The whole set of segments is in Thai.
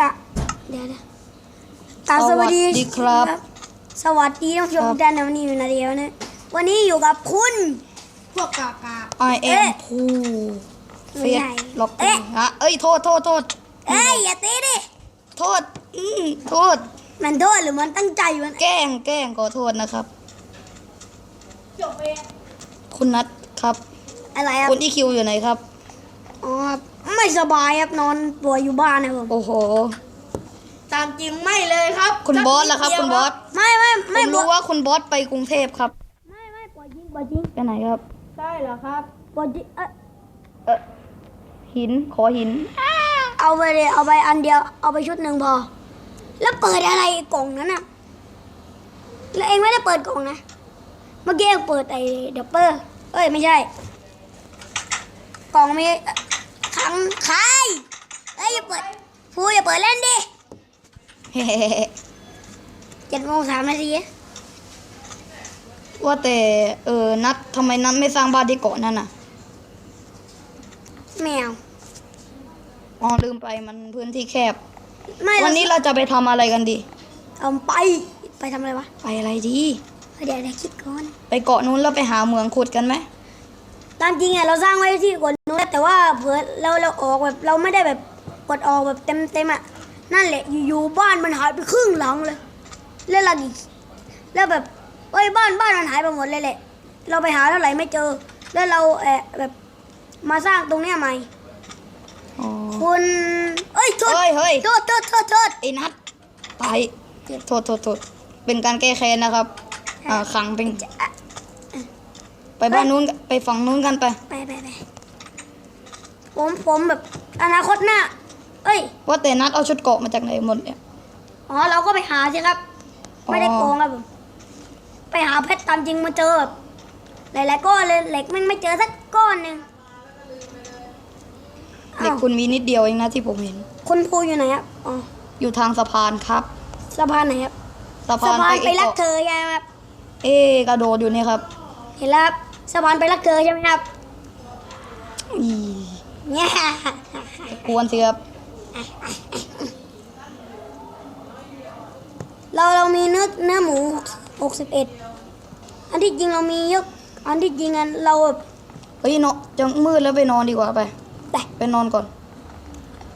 กะเดี๋ยวนะกะสวัสดีสวัสดีครับ สวัสดีท่านผู้ชมครับทุกท่านนะวันนี้อยู่นาเดียวนะวันนี้อยู่กับคุณ พวกกากา I เอ๊ะ am ผู้ไม่เฟสใช่ล็อกเอ๊ะ ฮะเอ้ยโทษโทษโทษเอ้ยอย่าตีดิโทษอืมโทษ มันโทษหรือมันตั้งใจมันแกล้งแกล้งขอโทษนะครับ จบเองคุณนัทครับ อะไรครับคุณอีคิวอยู่ไหนครับ อ๋อครับ ไม่สบายครับนอนป่วยอยู่บ้านนะผมโอ้โห ตามจริงไม่เลยครับคุณบอสล่ะครับคุณบอส ไม่ไม่ผไม่มรู้ว่าคุณบอสไปกรุงเทพครับไม่ไม่ป่วยจริงป่วยจริงไปไหนครับ ใช่เหรอครับ ป่วยจริงเอ้ยเออหินขอหิน เอาไปเลยเอาไปอันเดียวเอาไปชุดหนึ่งพอ แล้วเปิดอะไรกล่องนั้นน่ะแล้วเองไม่ได้เปิดกล่องนะ เมื่อกี้เองเปิดไอ้เดบเปอร์เอ้ยไม่ใช่ กล่องมี ขังใครเอ้ยอย่าเปิดพูอย่าเปิดเล่นดิเฮ้เจ็ดโมงสามนาทีว่าแต่เออนัททำไมนัทไม่สร้างบ้านที่เกาะนั่นน่ะแมวอ๋อลืมไปมันพื้นที่แคบ ไม่วันนี้เราจะไปทำอะไรกันดีเอาไปไปทำอะไรวะไปอะไรดีเดี๋ยวเดี๋ยวคิดก่อนไปเกาะนู้นแล้วไปหาเหมืองขุดกันไหมตามจริงอะเราสร้างไว้ที่ก ดนู้นแต่ว่าเผื่อเราเราออกแบบเราไม่ได้แบบกดออกแบบเต็มเต็มอะนั่นแหละอยู่ๆบ้านมันหายไปครึ่งหลังเลย แล้วเราอีกแล้วแบบเอ้ยบ้านบ้านมันหายไปหมดเลยแหละ เราไปหาเท่าไหร่ไม่เจอ แล้วเราแอบแบบมาสร้างตรงเนี้ยใหม่อ๋อคุณเอ้ยโทษเฮ้ยเฮ้ยโทษโทษโทษโทษไอ้นัทไปโทษโทษโทษเป็นการแก้แค้นนะครับอ่าขังเป็นอะไปบ้านนู้นกันไปฝั่งนู้นกันไปไปไปไป ผมผมแบบอนาคตหน้า เอ้ย ว่าแต่นัทเอาชุดเกาะมาจากไหนหมดเนี่ย อ๋อเราก็ไปหาสิครับอ๋อไม่ได้โกงครับผม ไปหาเพชรตามจริงมาเจอแบบหลายๆก้อนเลยเหล็กมันไม่เจอสักก้อนหนึ่งเด็กอ้าวคุณมีนิดเดียวเองนะที่ผมเห็น คุณภูอยู่ไหนครับ อ๋อ อยู่ทางสะพานครับ สะพานไหนครับ สะสะพานพานไปไปรักเกาะเธอใช่ไหมครับ เอ๊ะกระโดดอยู่นี่ครับ เห็นแล้วครับสะพานไปรักเธอใช่ไหมครับอี เนี่ยกวนสิครับ เราเรามีเนื้อเนื้อหมูหกสิบเอ็ดอันที่จริงเรามีเยอะอันที่จริงอันเราแบบเฮ้ยเนาะจะมืดแล้วไปนอนดีกว่าไปแต่ไปนอนก่อน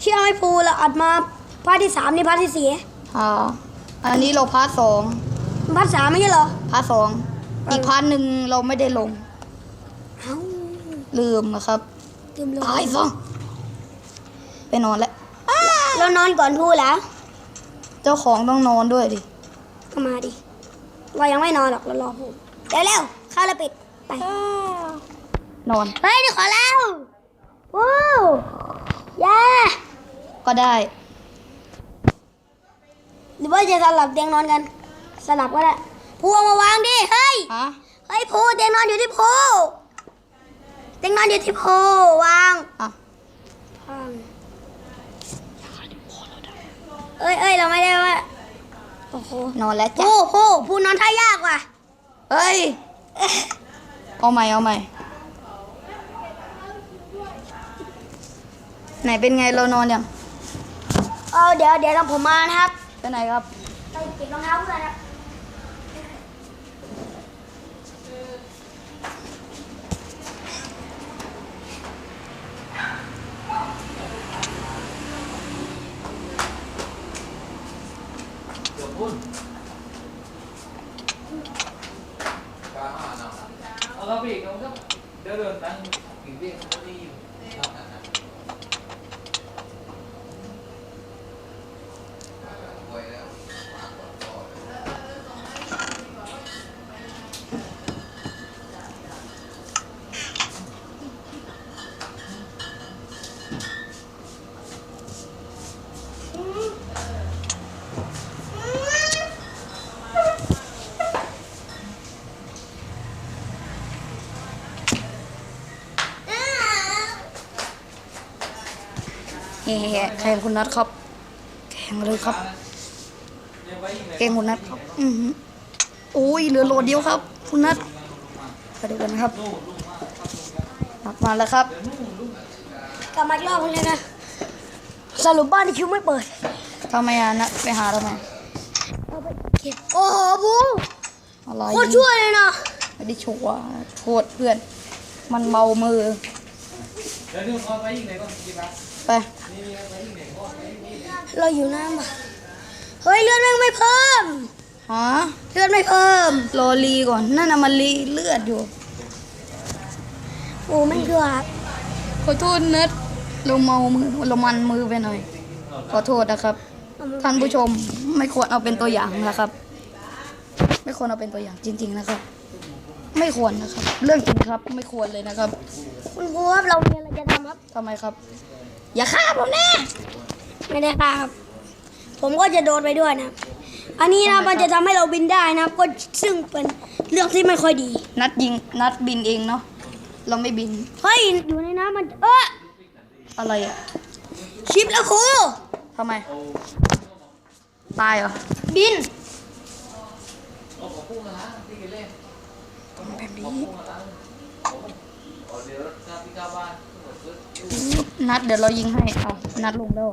เชื่อไหมภูเราอัดมาพาร์ทที่สามนี่พาร์ทที่สี่อ่าอันนี้เราพาร์ทสองพาร์ทสามไม่ใช่เหรอพาร์ทสองอีกพาร์ทหนึ่งเราไม่ได้ลงเอ้าลืมนะครับ ลืมเลยตายซะไปนอนแล้ว เรานอนก่อนพูแล้วเจ้าของต้องนอนด้วยดิ ก็มาดิ เรายังไม่นอนหรอก เรารอพูดเร็วเร็วๆเข้าแล้วปิด ไป นอนเฮ้ยนี่ขอแล้ววู้ย่าก็ได้ หรือว่าจะสลับเตียงนอนกัน สลับก็ได้พูเอามาวางดิ เฮ้ย ฮะ เฮ้ยพูเตียงนอนอยู่ที่พูเตียงน อนอยู่ที่พูวางอะวางเอ้ยเอ้ยเราไม่ได้ว่า โอ้โห นอนแล้วจ้ะพูพูพูนอนท่ายากว่ะเฮ้ย เอาใหม่เอาใหม่ ไหนเป็นไงเรานอนยัง เออเดี๋ยวเดี๋ยวเราผมมานะครับ ไปไหนครับ ไปเก็บรองเท้าเพื่อนครับ เอาเราไปอีกเราก็เดินเดินตั้งอีกเรื่องก็ดีอยู่ เฮ้ๆแข่งคุณนัทครับ แข่งเลยครับ แข่งคุณนัทครับ อือหือโอ้ยเหลือโหลดเดียวครับ คุณนัทไปดูกันครับนับมาแล้วครับ กลับมาอีกรอบนึงเลยนะ สรุปบ้านที่คิวไม่เปิดทำไมอะนะไปหาทำไมเอาไปเก็บโอ้โหบูอะไรโคตรช่วยเลยนะไม่ได้ชัวร์โทษเพื่อน มันเมามือเดี๋ยวดูเขาไปยิงไหนก่อนกี่บาท ไปนี่นี่ไปยิงไหนก่อนไปยิงนี่เราอยู่น้ำปะเฮ้ยเลือดแม่งไม่เพิ่มฮะเลือดไม่เพิ่มรอรีก่อนนั่นน่ะมันรีเลือดอยู่ โอ้แม่งเกือบขอโทษเน็ตเราเมามือเรามันมือไปหน่อย ขอโทษนะครับ ท่านผู้ชมไม่ควรเอาเป็นตัวอย่างนะครับ ไม่ควรเอาเป็นตัวอย่างจริง ๆนะครับ ไม่ควรนะครับ เรื่องจริงครับ ไม่ควรเลยนะครับ คุณครูครับเรามีอะไรจะทำครับทำไมครับ อย่าฆ่าผมแน่ไม่ได้ค่ะครับ ผมก็จะโดนไปด้วยนะ อันนี้นะมันจะทำให้เราบินได้นะก็ซึ่งเป็นเรื่องที่ไม่ค่อยดี นัดยิงนัดบินเองเนาะเราไม่บิน เฮ้ย อยู่ในน้ำมัน เอออะไรอะชิปแล้วครูทำไม ตายเหรอ บินโอ้ของพุ่งนะฮะที่กินเล่นแบบของนี้พุ่ง นะตั้งโอ้เดี๋ยวกาพิกาบ้านหมดเลยนัดเดี๋ยวเรายิงให้เอานัดลงแล้ว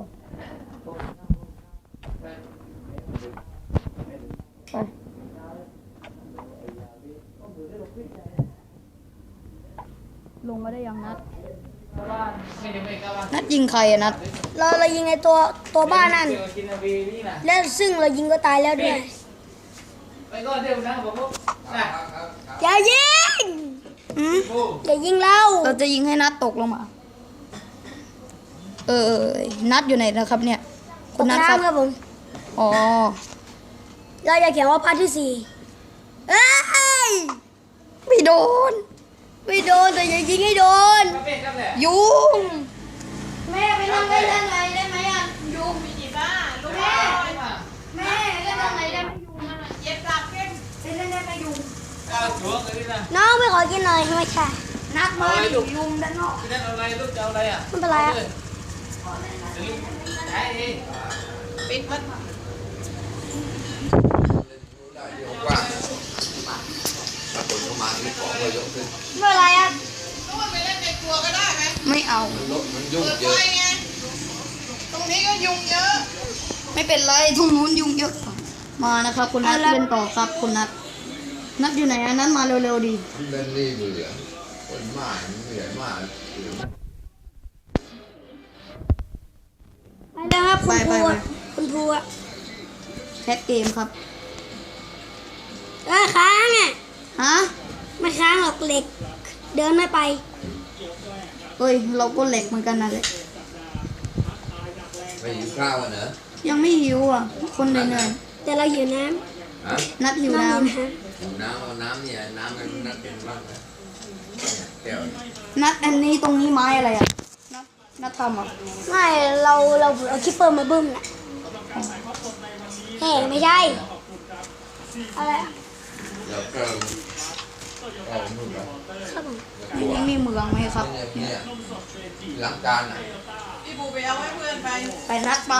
ไปลงมาได้ยังนัดกาบ้านไม่ได้ไม่กาบ้านนัดยิงใครอะนัด เราเรายิงไอตัวตัวบ้านนั่นเดี๋ยวกินอาบีนี่นะแล้วซึ่งเรายิงก็ตายแล้วด้วยไปก่อนเดี๋ยวนะบอกว่าน่ะอย่ายิงอืมโอ้อย่ายิงเรา เราจะยิงให้นัดตกลงมา เออนัดอยู่ไหนนะครับเนี่ยคุณนัดครับครับผมอ๋อเราจะเขียนว่าพาร์ทที่สี่เอ้ยไม่โดน ไม่โดนแต่อย่ายิงให้โดนกาเฟ่กาแฟยุงแม่ไปนั่งเล่นด้านในได้ไหมอะยุงมีกี่บ้าลูกแม่แม่แม่เล่นด้านในได้ไหมยุงมันเย็บกลับเข้มเล่นได้ไหมยุงกาชัวกันนี่นะน้องไม่ขอกินหน่อยไม่ใช่นัดมาอยู่ยุงด้านนอกที่นั่นอะไรลูกจะเอาอะไรอะไม่เป็นไรอะ ใช่เองปิดมันว่าถ้าคนเข้ามาที่ของเรายกขึ้นไม่เป็นไรอะก็ไปเล่นในครัวก็ได้ไหมไม่เอามันลดมันยุ่งเปิดเยไฟอะไงตรงนี้ก็ยุงเยอะ ไม่เป็นไรทุ่งนู้นยุงเยอะกว่ามานะครับคุณนัดเล่นต่อครับคุณนัดนัดอยู่ไหนอะนัดมาเร็วๆดีเล่นนี่เบื่อคนมากเหนื่อยมาก ไป แล้วครับคุณครูไปไปอะคุณครูอะแคทเกมครับเอ้ยค้างอะฮะไม่ค้างหรอกเหล็ก เดินไม่ไปเอ้ยเราก็เหล็กเหมือนกันนะเลยไม่หิวข้าวอะเนอะยังไม่หิวอะ คนเหนื่อยแต่เราหิวน้ฮะๆนัดหิวำน้น้ำหิวน้ำเอาน้ำเนี่ยน้ำกันนัดเป็นบ้างนะแก้วำนัดอันนี้ตรงนี้ไม้อะไรอะ นัดนัดทำอะไม่เราเราเอาคิปเปอร์มาบึ้มน่ะเฮ้ยไม่ใช่อะไรอะแล้วก็เอามือไปครับผมอันนี้มีเมืองไหมครับเนี่ยเนี่ยล้างจานอะพี่บูไปเอาให้เพื่อนไปไปนัดปะ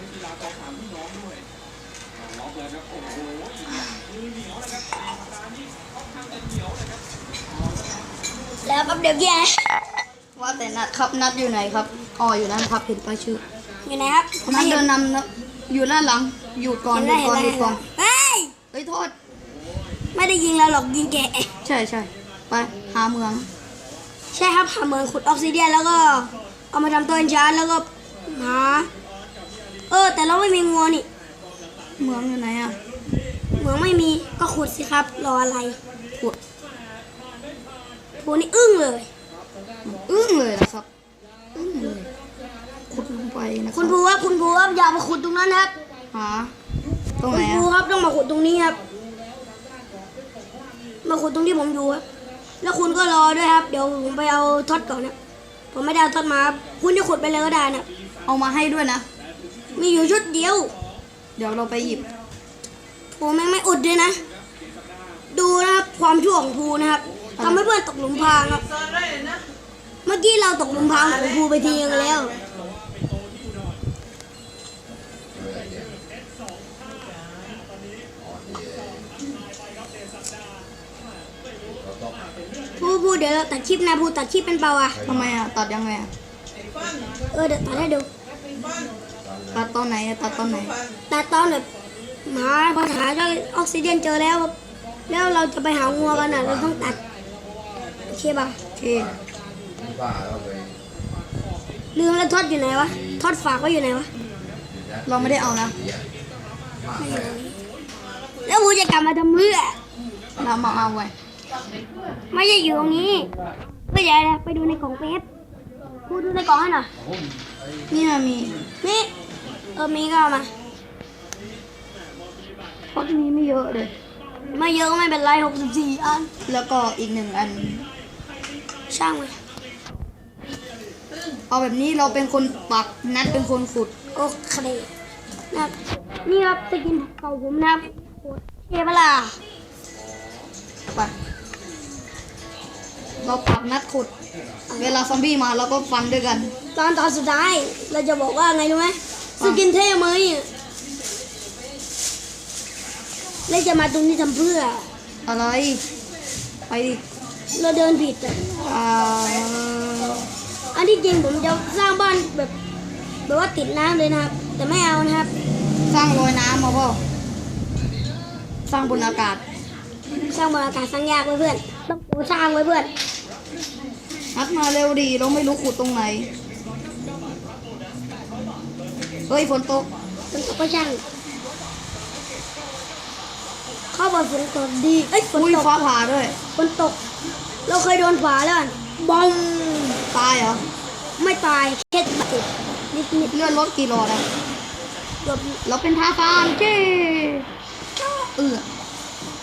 นไม่เป็นไรอะนั่นแล้วแป๊บเดียวแย่ว่าแต่นัดครับนัดอยู่ไหนครับอ๋ออยู่นั่นครับเห็นป้ายชื่ออยู่ไหนครับนัดเดินนำนะอยู่ด้านหลังหยุดก่อนหยุดก่อนหยุดก่อนเฮ้ยเฮ้ยโทษ ไม่ได้ยิงเราหรอกยิงแกใช่ใช่ไปหาเมือง ใช่ครับหาเหมืองขุดออกซิเดียนแล้วก็เอามาทำตัวเอนชาร์แล้วก็หา เออ แต่เราไม่มีงัวนี่เมืองอยู่ไหนอะเหมืองไม่มีก็ขุดสิครับ รออะไรขุดโหนี่อึ้งเลย อึ้งเลยนะครับ อึ้งเลยขุดลงไปนะคุณภูครับคุณภูครับอย่ามาขุดตรงนั้นครับหาตรงคุไหนณครูอะครับต้องมาขุดตรงนี้ครับ มาขุดตรงที่ผมอยู่ครับแล้วคุณก็รอด้วยครับ เดี๋ยวผมไปเอาท็อตก่อนนะผมไม่ได้เอาท็อตมาครับคุณจะขุดไปเลยก็ได้นะเอามาให้ด้วยนะ มีอยู่ชุดเดียว เดี๋ยวเราไปหยิบผมแม่งไม่อุดด้วยนะ ดูนะครับความชั่วของภูนะครับทำให้เพื่อนตกหลุมพรางครับซ่อนได้เลยนะเมื่อกี้เราตกหลุมพรางของภูไปทีนึงแล้ว ภูภูเดี๋ยวเราตัดคลิปนะภูตัดคลิปเป็นเปล่าอะทำไมอะตัดยังไงอะไอ้ฟันเออเดี๋ยวตัดให้ดูฟัน ตัดตอนไหนอะตัดตอนไหนฟันตัดตอนแบบหาพอหาได้ออกซิเจนเจอแล้วครับแล้วเราจะไปหางัวกันอะเราต้องตัดโอเคป่ะโอเคบ้าแล้วไปลืมแล้วทอดอยู่ไหนวะทอดฝากไว้อยู่ไหนวะเราไม่ได้เอานะแล้วภูจะกลับมาทำเพื่อเรามาเอาไว้ไม่ใช่อยู่ตรงนี้ไม่ใช่นะไปดูในกล่องเป๊ปพูดดูในกล่องให้หน่อยนี่มันมีนี่เออมีก็เอามาเพราะมีไม่เยอะเลย ไม่เยอะก็ไม่เป็นไรหกสิบสี่อัน แล้วก็อีกหนึ่งอัน ช่างมันเอาแบบนี้เราเป็นคนปักนัดเป็นคนขุด โอเคนะครับนี่ครับสกินเก่าผมนะครับโคตรเทปะล่ะไปเราปักนัดขุด เวลาซอมบี้มาเราก็ฟันด้วยกัน ตอนตอนสุดท้ายเราจะบอกว่าไงรู้ไหม สกินเท่ไหมแล้วจะมาตรงนี้ทำเพื่อ อะไร ไปดิเราเดินผิดอะอ่าอันที่จริงผมจะสร้างบ้านแบบแบบว่าติดน้ำเลยนะครับ แต่ไม่เอานะครับ สร้างลอยน้ำมาเปล่าสร้างบนอากาศ สร้างบนอากาศสร้างยากไว้เพื่อน ต้องปูสร้างไว้เพื่อนนัดมาเร็วดีเราไม่รู้ขุดตรงไหน เฮ้ยฝนตกฝนตกก็ช่างเข้าบอลฝนตกดีเอ้ยฝนอุ้ยตกฟ้าผ่าด้วย ฝนตก เราเคยโดนฝาแล้วอะบอมตายเหรอไม่ตายแค่บาดเจ็บนิดนิดเลือดลดกี่หลอดอะๆเกือบเราเป็นทาฟานเจ้เออ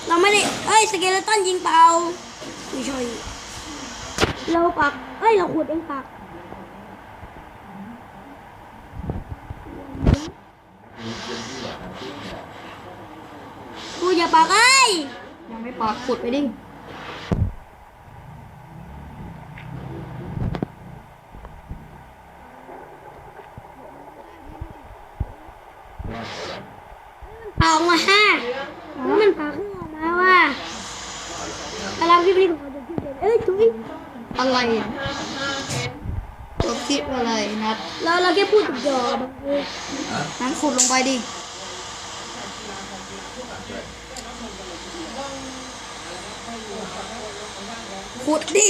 เราไม่ได้เอ้ยสเกเลตันยิงเปล่าไม่ใช่เราปักเอ้ยเราขุดเองปัก อย่าปักเอ้ยยังไม่ปากขุดไปดิปากมาห้าแล้วมันปากขึ้นออกมาว่ากำลังพี่พี่ของจะขึ้นเอ้ยทุยอะไรอะตัวคิดอะไรนัดเราเราแค่พูดหยอกบางทีนั้นขุดลงไปดิ ขุดดิ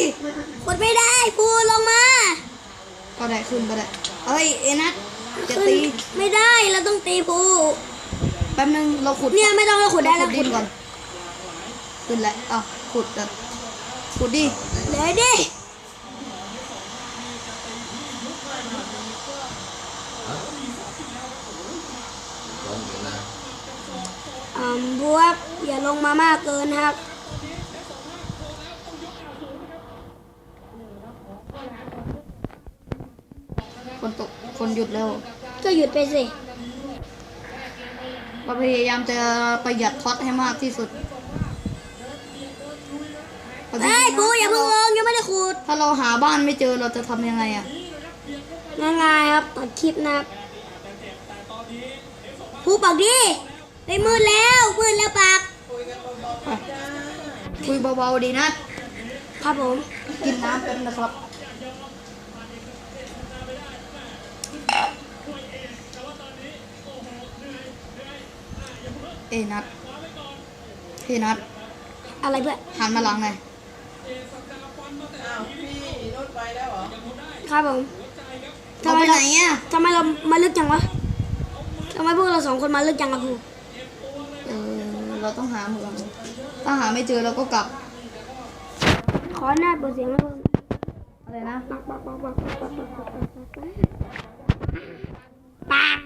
กดไม่ได้พูดลงมาก็ได้ขึ้นก็ได้เอ้ยเอนัทจะขึ้นตี ไม่ได้เราต้องตีพูแป๊บนึงเราขุดเนี่ยไม่ต้องเราขุดได้ขุแล้วดขุดิดนก่อนขึ้นแล้วอะขุดแบบขุดดิเดี๋ยวดิลงอยู่นะอ่าบวกอย่าลงมามากเกินนะครับ คนตกคนหยุดแล้ว ก็หยุดไปสิเราพยายามจะประหยัดท็อตให้มากที่สุดเอ้ยปูอย่าเพิ่งลงยังไม่ได้ขุด ถ้าเราหาบ้านไม่เจอเราจะทำยังไงอะง่ายๆครับตัดคลิปนะครับปูปักดิไปมืดแล้วมืดแล้วปักคุยเบาๆดีนะ ครับผม กินน้ำเป็นนะครับ เอ้ยนัดพี่นัดอะไรเพื่อนหันมาหลังหน่อยอ้าวพี่รถไปแล้วเหรอครับผมเราไปไหนอะทำไมเรามาลึกจังวะทำไมพวกเราสองคนมาลึกจังอะครูเออเราต้องหาเหมืองถ้าหาไม่เจอเราก็กลับขอหน้าเปิดเสียงแล้วเพิ่มอะไรนะปักปักปักปักปักปักปักปักปักปักปัก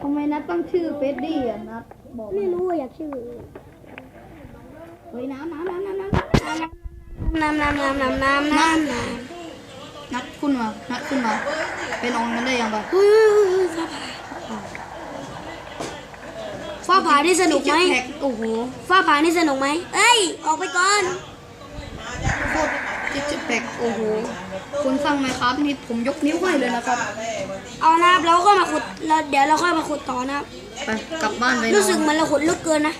ทำไมนัด ตั้งชื่อเฟดดี้อะนัดบอกไม่รู้อยากชื่อเฮ้ยน้ำน้ำน้ำน้ำน้ำน้ำน้ำน้ำน้ำน้ำน้ำน้ำนัดขึ้นมานัดขึ้นมาไปนอนกันได้ยังปะเฮ้ยฟ้าผ่าฟ้าผานี่สนุกไหมโอ้โหฟ้าผ่านี่สนุกไหมเอ้ย ออกไปก่อนโคตรจิ๊บแท็กโอ้โหคนสร้างไหมครับนี่ผมยกนิ้วให้เลยนะครับ เอานะครับเราก็มาขุดแล้วเดี๋ยวเราค่อยมาขุดต่อนะครับ ไปกลับบ้านไปนอนรู้สึกเหมันเราขุดลึกเกินนะ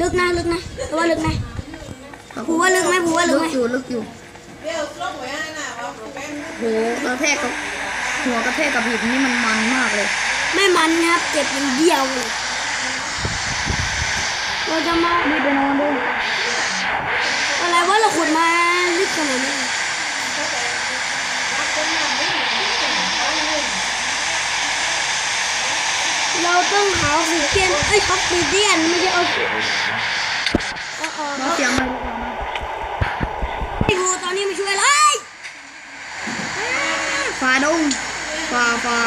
ลึกนะลึกนะแต่ว่าลึกนะผูว่าลึกไหมผูว่าลึลึกไหมกอยู่ลึกอยู่เดี๋ยวลบไว้นะว่าโปรแกรมโหกระแทกกับหัวกระแทกกับหินนี่มันมันมากเลยไม่มันนะครับเก็บอย่างเดียวเลยเราจะมานี่ไปนอนด้วยอะไรว่าเราขุดมาลึกขนาดนี้ เราต้องหาออกซิเจนเอ้ยออกซิเจนไม่ใช่ออกซิเอาออกมาเสียงมันไอ้บูตอนนี้มาช่วยเลยฟาดงฟาฟา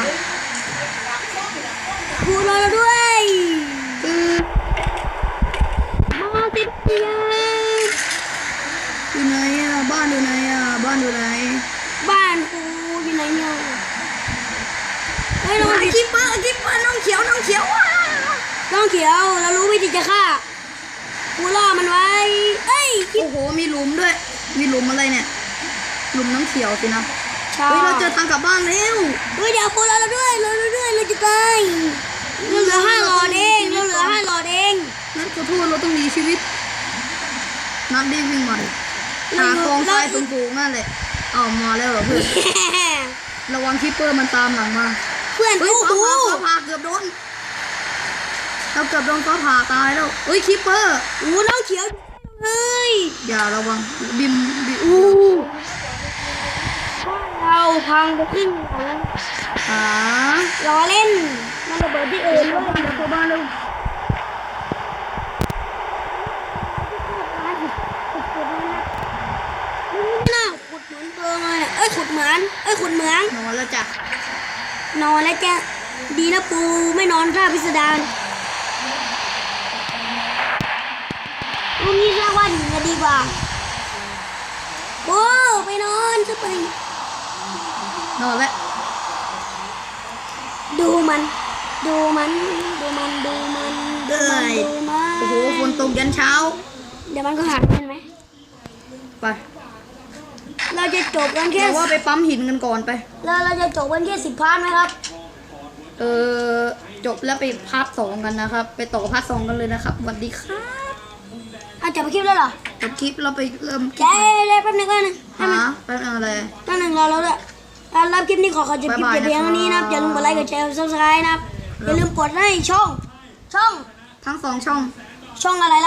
บูรอเราด้วยคือมาติดเตียงอยู่ไหนอะบ้านอยู่ไหนอะบ้านอยู่ไหนบ้านกูอยู่ไหนเนี่ย เฮ้ยน้องไอ้คิปเปอร์คิปเปอร์น้องเขียวน้องเขียวว้าน้องเขียวเรารู้วิธีจะฆ่ากูล่อมันไว้ เอ้ยโอ้โหมีหลุมด้วย มีหลุมอะไรเนี่ย หลุมน้ำเขียวสินะชาเฮ้ยเราเจอทางกลับบ้านแล้วเฮ้ยเดี๋ยวกูรอเราด้วยรอเราด้วยเราจะตายเราเหลือห้าหลอดเองเราเหลือห้าหลอดเองนั่นขอโทษเราต้องหนีชีวิต นัดรีบวิ่งมาเลยหากองทรายสูงๆนั่นแหละเอามาแล้วเหรอเพื่อนระวังคิปเปอร์มันตามหลังมา เพื่อนเฮ้ยโอ้ฟ้าโหผ่าฟ้าผ่าเกือบโดนเราเกือบโดนฟ้าผ่าตายแล้วเฮ้ยคิปเปอร์โอ้โหน้องเขียวเฮ้ยอย่าระวังบิมบิอู้เราพังไปครึ่งหลังหาล้อเล่นมันระเบิดที่อื่นด้วยเข้าบ้านเร็วน่าขุดเหมือนเดิมเลยเอ้ยขุดเหมือนเอ้ยขุดเหมืองนอนแล้วจ้ะ นอนแล้วจะดีนะปูไม่นอนท่าพิสดารลูกนี้สร้างว่าหนีกันดีกว่าโอ้ไปนอนจะไปนอนแล้วดูมัน ดูมัน ดูมัน ดูมันดูมันดูมันโอ้โหฝนตกยันเช้า เดี๋ยวมันก็หักเห็นไหมไป เราจะจบกันแค่ เดี๋ยวว่าไปปั๊มหินกันก่อนไป เราเราจะจบกันแค่สิบพาร์ทไหมครับ เออจบแล้วไปพาร์ทสองกันนะครับ ไปต่อพาร์ทสองกันเลยนะครับสวัสดีครับอะจบคลิปแล้วเหรอจบคลิปเราไปเริ่มคลิแกปเลยแป๊บนึงก็นึงหาแป๊บนึงอะไร แป๊บนึงรอเราด้วยการรับคลิปนี้ขอขอจบคลิปบ๊ายบายแต่เพียงเท่านี้นะครับนะครับอย่าลืมกดไลค์กดแชร์กดซับสไครต์นะครับอย่าลืมกดให้ช่อง ช่อง ทั้งสองช่อง ช่องอะไรล่ะ